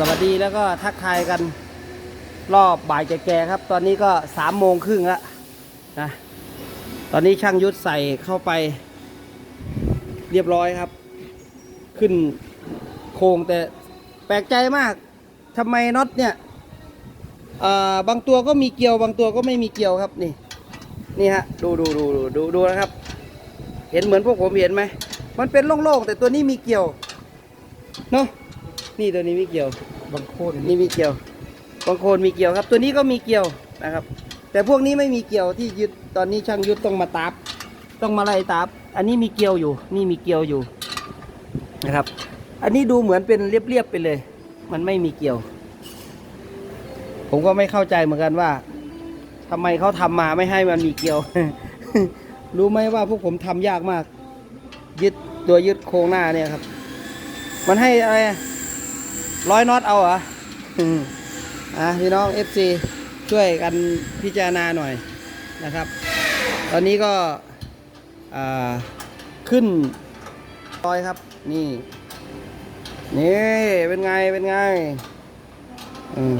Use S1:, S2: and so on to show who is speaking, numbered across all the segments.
S1: สวัสดีแล้วก็ทักทายกันรอบบ่ายแก่ๆครับ ตอนนี้ก็สามโมงครึ่งแล้วนะตอนนี้ช่างยุทธใส่เข้าไปเรียบร้อยครับ ขึ้นโครงแต่แปลกใจมากทำไมน็อตเนี่ยเอ่อบางตัวก็มีเกลียวบางตัวก็ไม่มีเกลียวครับนี่ นี่ฮะดูดูดูดูดูดูนะครับ เห็นเหมือนพวกผมเห็นไหมมันเป็นโล่งๆแต่ตัวนี้มีเกลียวเนาะ นี่ตัวนี้มีเกลียว
S2: บางโคน
S1: นี่มีเกี่ยว บางโคนมีเกี่ยวครับ ตัวนี้ก็มีเกี่ยวนะครับ แต่พวกนี้ไม่มีเกี่ยวที่ยึดตอนนี้ช่างยึดต้องมาตับต้องมาไล่ตับอันนี้มีเกี่ยวอยู่ นี่มีเกี่ยวอยู่นะครับ อันนี้ดูเหมือนเป็นเรียบๆไปเลย มันไม่มีเกี่ยว ผมก็ไม่เข้าใจเหมือนกันว่าทำไมเขาทำมาไม่ให้มันมีเกี่ยว รู้ไหมว่าพวกผมทำยากมาก ยึดตัวยึดโครงหน้าเนี่ยครับ มันให้อะไรอะ ร้อยน็อตเอาเหรออืมอะพี่น้อง FC ช่วยกันพิจารณาหน่อยนะครับ ตอนนี้ก็ขึ้นร้อยครับ นี่ นี่ เป็นไง เป็นไงอืม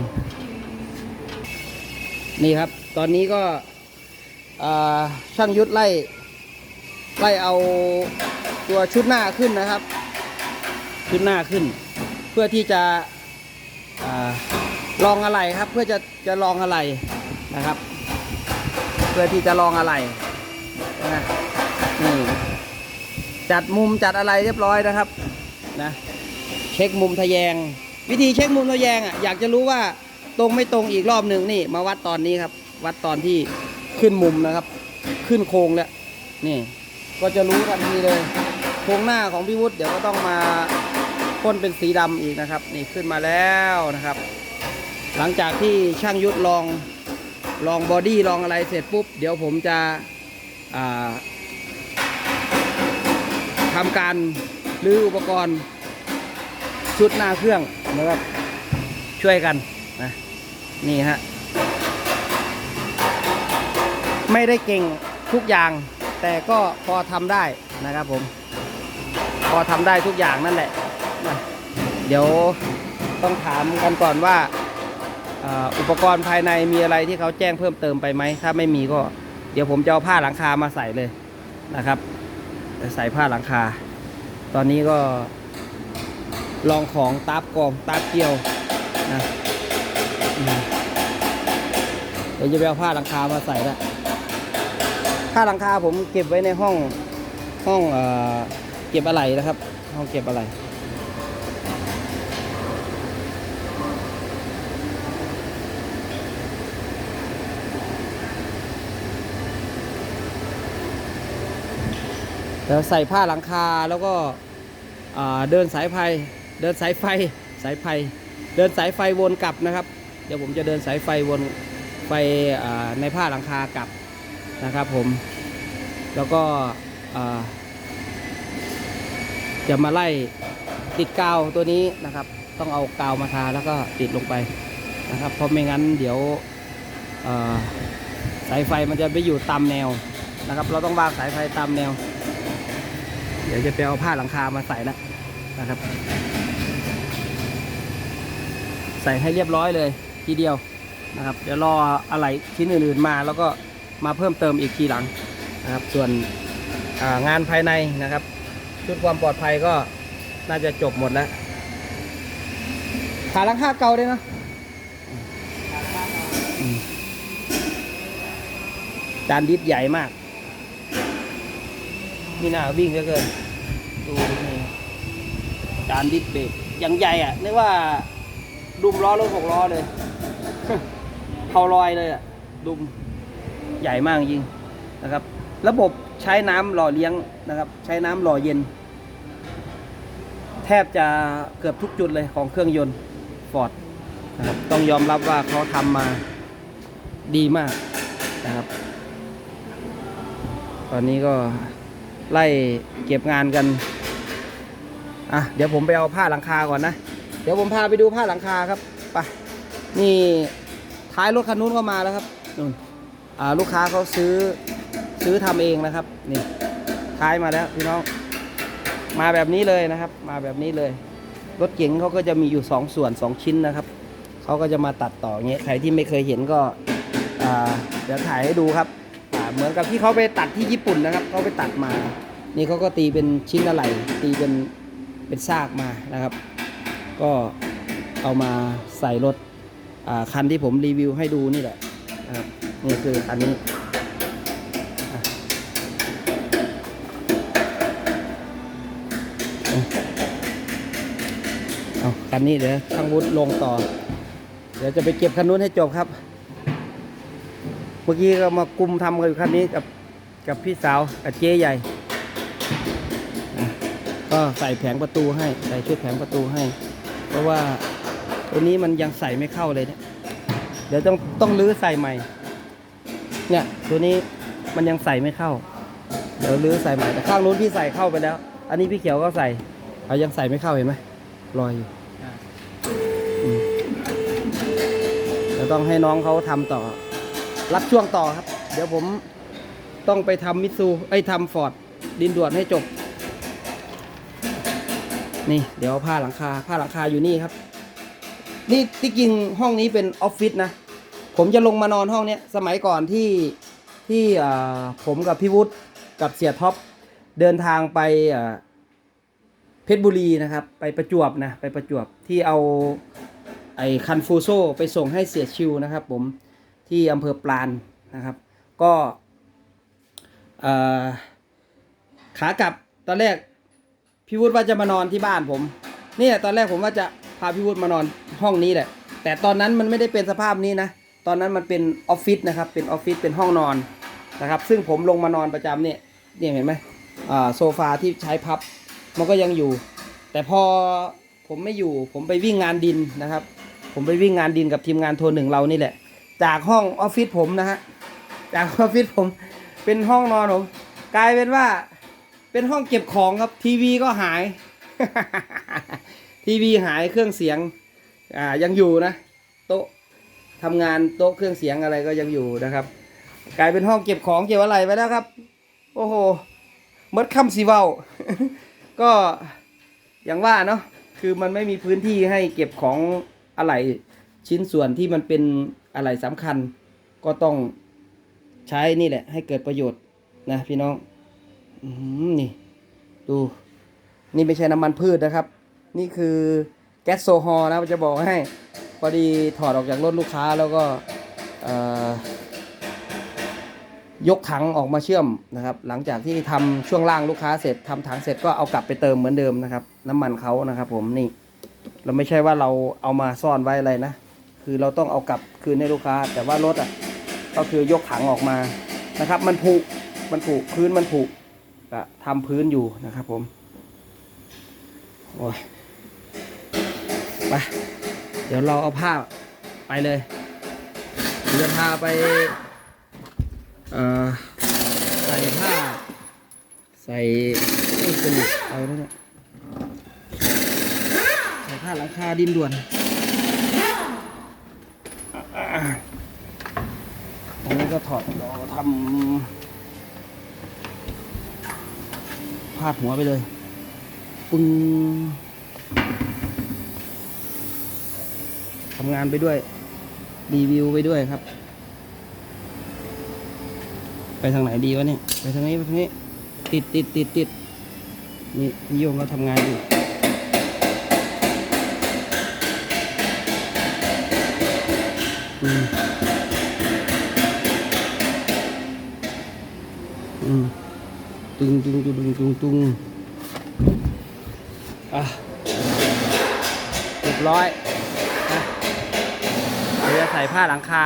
S1: นี่ครับ ตอนนี้ก็ช่างยุทธไล่ ไล่เอาตัวชุดหน้าขึ้นนะครับ ชุดหน้าขึ้น พื่อที่จะอลองอะไรครับ เพื่อจะจะลองอะไรนะครับ เพื่อที่จะลองอะไรนะนี่จัดมุมจัดอะไรเรียบร้อยนะครับนะเช็คมุมทะแยง วิธีเช็คมุมทะแยงอะอยากจะรู้ว่าตรงไม่ตรงอีกรอบหนึ่งนี่ มาวัดตอนนี้ครับ วัดตอนที่ขึ้นมุมนะครับ ขึ้นโครงแล้วนี่ ก็จะรู้ทันทีเลยโครงหน้าของพี่วุฒิเดี๋ยวก็ต้องมา พ่นเป็นสีดำอีกนะครับ นี่ขึ้นมาแล้วนะครับ หลังจากที่ช่างยุทธลองลองบอดี้ลองอะไรเสร็จปุ๊บ เดี๋ยวผมจะอ่าทำการรื้ออุปกรณ์ชุดหน้าเครื่องนะครับช่วยกันนะนี่ฮะไม่ได้เก่งทุกอย่าง แต่ก็พอทำได้นะครับผม พอทำได้ทุกอย่างนั่นแหละ นะเดี๋ยวต้องถามกันก่อนว่าอุปกรณ์ภายในมีอะไรที่เขาแจ้งเพิ่มเติมไปไหม ถ้าไม่มีก็เดี๋ยวผมจะเอาผ้าหลังคามาใส่เลยนะครับใส่ผ้าหลังคา ตอนนี้ก็ลองของตาบกองตาบเกี่ยวนะเดี๋ยวจะไปเอาผ้าหลังคามาใส่ละผ้าหลังคาผมเก็บไว้ในห้องห้องเอเก็บอะไรนะครับ ห้องเก็บอะไร แล้วใส่ผ้าหลังคาแล้วก็เดินสายไฟเดินสายไฟสายไฟเดินสายไฟวนกลับนะครับ เดี๋ยวผมจะเดินสายไฟวนไฟอ่าในผ้าหลังคากลับนะครับผม แล้วก็จะมาไล่ติดกาวตัวนี้นะครับ ต้องเอากาวมาทาแล้วก็ติดลงไปนะครับ เพราะไม่งั้นเดี๋ยวสายไฟมันจะไปอยู่ตามแนวนะครับ เราต้องวางสายไฟตามแนว เดี๋ยวจะไปเอาผ้าหลังคามาใส่แล้วนะครับ ใส่ให้เรียบร้อยเลยทีเดียวนะครับ เดี๋ยวรออะไรชิ้นอื่นๆมาแล้วก็มาเพิ่มเติมอีกทีหลังนะครับ ส่วนางานภายในนะครับ ชุดความปลอดภัยก็น่าจะจบหมดแล้วขาลังคาเก่าด้วยนะจานดิสใหญ่มาก มีหน้าวิ่งเหลือเกินดูนี่จานดิสเบรกอย่างใหญ่อะนึกว่าดุมล้อรถหกล้อเลยเขาลอยเลยอะดุมใหญ่มากจริงนะครับ ระบบใช้น้ำหล่อเลี้ยงนะครับ ใช้น้ำหล่อเย็น แทบจะเกือบทุกจุดเลยของเครื่องยนต์ฟอร์ดนะครับต้องยอมรับว่าเขาทำมาดีมากนะครับ ตอนนี้ก็ ไล่เก็บงานกัน อะ เดี๋ยวผมไปเอาผ้าหลังคาก่อนนะ เดี๋ยวผมพาไปดูผ้าหลังคาครับ ไป นี่ท้ายรถคันนู้นก็มาแล้วครับนู่นอ่าลูกค้าเขาซื้อซื้อทำเองนะครับ นี่ท้ายมาแล้วพี่น้อง มาแบบนี้เลยนะครับ มาแบบนี้เลย รถเก๋งเขาก็จะมีอยู่สองส่วนสองชิ้นนะครับเขาก็จะมาตัดต่อเงี้ย ใครที่ไม่เคยเห็นก็เดี๋ยวถ่ายให้ดูครับ เหมือนกับที่เขาไปตัดที่ญี่ปุ่นนะครับเขาไปตัดมา นี่เขาก็ตีเป็นชิ้นอะไรตีเป็นเป็นซากมานะครับ ก็เอามาใส่รถอ่าคันที่ผมรีวิวให้ดูนี่แหละนะครับนี่คืออันนี้เอาคันนี้เดี๋ยวช่างวุฒิลงต่อ เดี๋ยวจะไปเก็บคันนู้นให้จบครับ เมื่อกี้ก็มากุมทำกันอยู่คันนี้กับกับพี่สาวกับเจ๊ใหญ่ ก็ใส่แผงประตูให้ใส่ชุดแผงประตูให้ เพราะว่าตัวนี้มันยังใส่ไม่เข้าเลยเนี่ยเดี๋ยวต้องต้องรื้อใส่ใหม่ เนี่ยตัวนี้มันยังใส่ไม่เข้า เดี๋ยวรื้อใส่ใหม่แต่ข้างนู้นพี่ใส่เข้าไปแล้ว อันนี้พี่เขียวก็ใส่เอายังใส่ไม่เข้าเห็นไหมรอยอยู่อืมเดี๋ยวต้องให้น้องเขาทำต่อ รับช่วงต่อครับ เดี๋ยวผมต้องไปทำมิซูไอ้ทำฟอร์ดดินด่วนให้จบ นี่ เดี๋ยวผ้าหลังคาผ้าหลังคาอยู่นี่ครับ นี่ที่จริงห้องนี้เป็นออฟฟิศนะ ผมจะลงมานอนห้องเนี้ยสมัยก่อนที่ที่ผมกับพี่วุฒิกับเสียท็อปเดินทางไปเพชรบุรีนะครับ ไปประจวบนะไปประจวบที่เอาไอ้คันฟูโซไปส่งให้เสียชิวนะครับผม ที่อำเภอปราณนะครับ ก็ขากลับตอนแรกพี่วุฒิว่าจะมานอนที่บ้านผมนี่ยตอนแรกผมว่าจะพาพี่วุฒิมานอนห้องนี้แหละ แต่ตอนนั้นมันไม่ได้เป็นสภาพนี้นะตอนนั้นมันเป็นออฟฟิศนะครับเป็นออฟฟิศเป็นห้องนอนนะครับ ซึ่งผมลงมานอนประจำเนี่ยเนี่ยเห็นไหมโซฟาที่ใช้พับมันก็ยังอยู่ แต่พอผมไม่อยู่ผมไปวิ่งงานดินนะครับ ผมไปวิ่งงานดินกับทีมงานโทรหนึ่งเรานี่แหละ จากห้องออฟฟิศผมนะฮะจากออฟฟิศผมเป็นห้องนอนผมกลายเป็นว่าเป็นห้องเก็บของครับทีวีก็หาย ทีวีหายเครื่องเสียงอ่ายังอยู่นะ โต๊ะทำงานโต๊ะเครื่องเสียงอะไรก็ยังอยู่นะครับ กลายเป็นห้องเก็บของเก็บอะไรไปแล้วครับ โอ้โหมดคำสีเว้าก็อย่างว่าเนาะคือมันไม่มีพื้นที่ให้เก็บของอะไร ชิ้นส่วนที่มันเป็นอะไรสำคัญ ก็ต้องใช้นี่แหละ ให้เกิดประโยชน์นะพี่น้องอนี่ ดู นี่ไม่ใช่น้ำมันพืชนะครับ นี่คือแก๊สโซฮอล์นะจะบอกให้ พอดีถอดออกจากรถลูกค้าแล้วก็ยกถังออกมาเชื่อมนะครับ หลังจากที่ทำช่วงล่างลูกค้าเสร็จทำถังเสร็จก็เอากลับไปเติมเหมือนเดิมนะครับ น้ำมันเขานะครับ ผมนี่เราไม่ใช่ว่าเราเอามาซ่อนไว้อะไรนะ คือเราต้องเอากลับคืนให้ลูกค้า แต่ว่ารถอะก็คือยกถังออกมานะครับ มันผุมันผุพื้นมันผุก็ทำพื้นอยู่นะครับผมโอ้ยไปเดี๋ยวเราเอาผ้าไปเลยเดี๋ยวพาไปเอ่อใส่ผ้า ใส่นี่สนิทเอาแล้วเนี่ยใส่ผ้าหลังคาดินด่วน อันนี้ก็ถอดเราทำพาดหัวไปเลย ปึ้งทำงานไปด้วย รีวิวไปด้วยครับ ไปทางไหนดีวะเนี่ย ไปทางนี้ไปทางนี้ ติดติดติดติดนี่พี่โยงก็ทำงานอยู่ อืมอืมตึงตึงตึงตึงตึงตึงอะเรียบร้อยนะเดี๋ยวจะใส่ผ้าหลังคา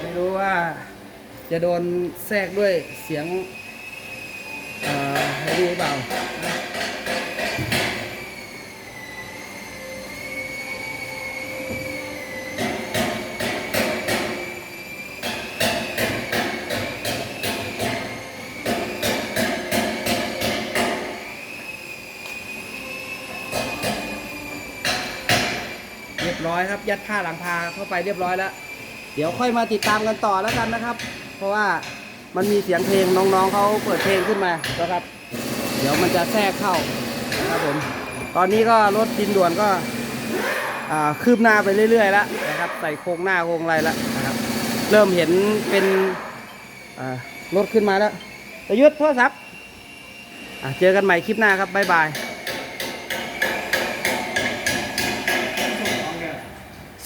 S1: ไม่รู้ว่าจะโดนแทรกด้วยเสียงอะไรหรือเปล่าเรียบร้อยครับ ยัดผ้าหลังพาเข้าไปเรียบร้อยแล้ว เดี๋ยวค่อยมาติดตามกันต่อแล้วกันนะครับ เพราะว่ามันมีเสียงเพลงน้องๆเขาเปิดเพลงขึ้นมานะครับ เดี๋ยวมันจะแทรกเข้านะครับผมตอนนี้ก็รถดินด่วนก็คืบหน้าไปเรื่อยๆแล้วนะครับใส่โครงหน้าโครงอะไรแล้วนะครับ เริ่มเห็นเป็นรถขึ้นมาแล้วประยุทธ์โทรศัพท์เจอกันใหม่คลิปหน้าครับบ๊ายบาย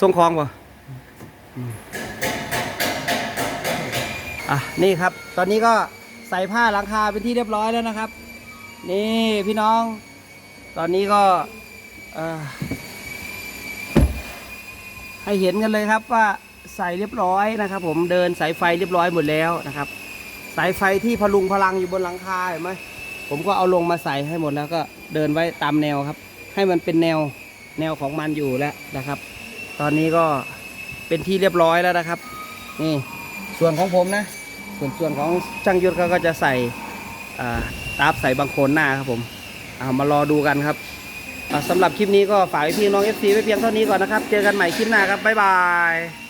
S1: ส่งของป่ะ อะนี่ครับ ตอนนี้ก็ใส่ผ้าหลังคาเป็นที่เรียบร้อยแล้วนะครับ นี่พี่น้อง ตอนนี้ก็ให้เห็นกันเลยครับว่าใส่เรียบร้อยนะครับ ผมเดินสายไฟเรียบร้อยหมดแล้วนะครับ สายไฟที่พลุงพลังอยู่บนหลังคาเห็นไหมผมก็เอาลงมาใส่ให้หมดแล้วก็เดินไว้ตามแนวครับ ให้มันเป็นแนวแนวของมันอยู่แล้วนะครับ ตอนนี้ก็เป็นที่เรียบร้อยแล้วนะครับ นี่ส่วนของผมนะ ส่วนส่วนของช่างยุทธเขาก็จะใส่อ่าตาบใส่บางโคนหน้าครับผมเอามารอดูกันครับสำหรับคลิปนี้ก็ฝากพี่น้อง FC ไว้เพียงเท่านี้ก่อนนะครับ เจอกันใหม่คลิปหน้าครับ บ๊ายบาย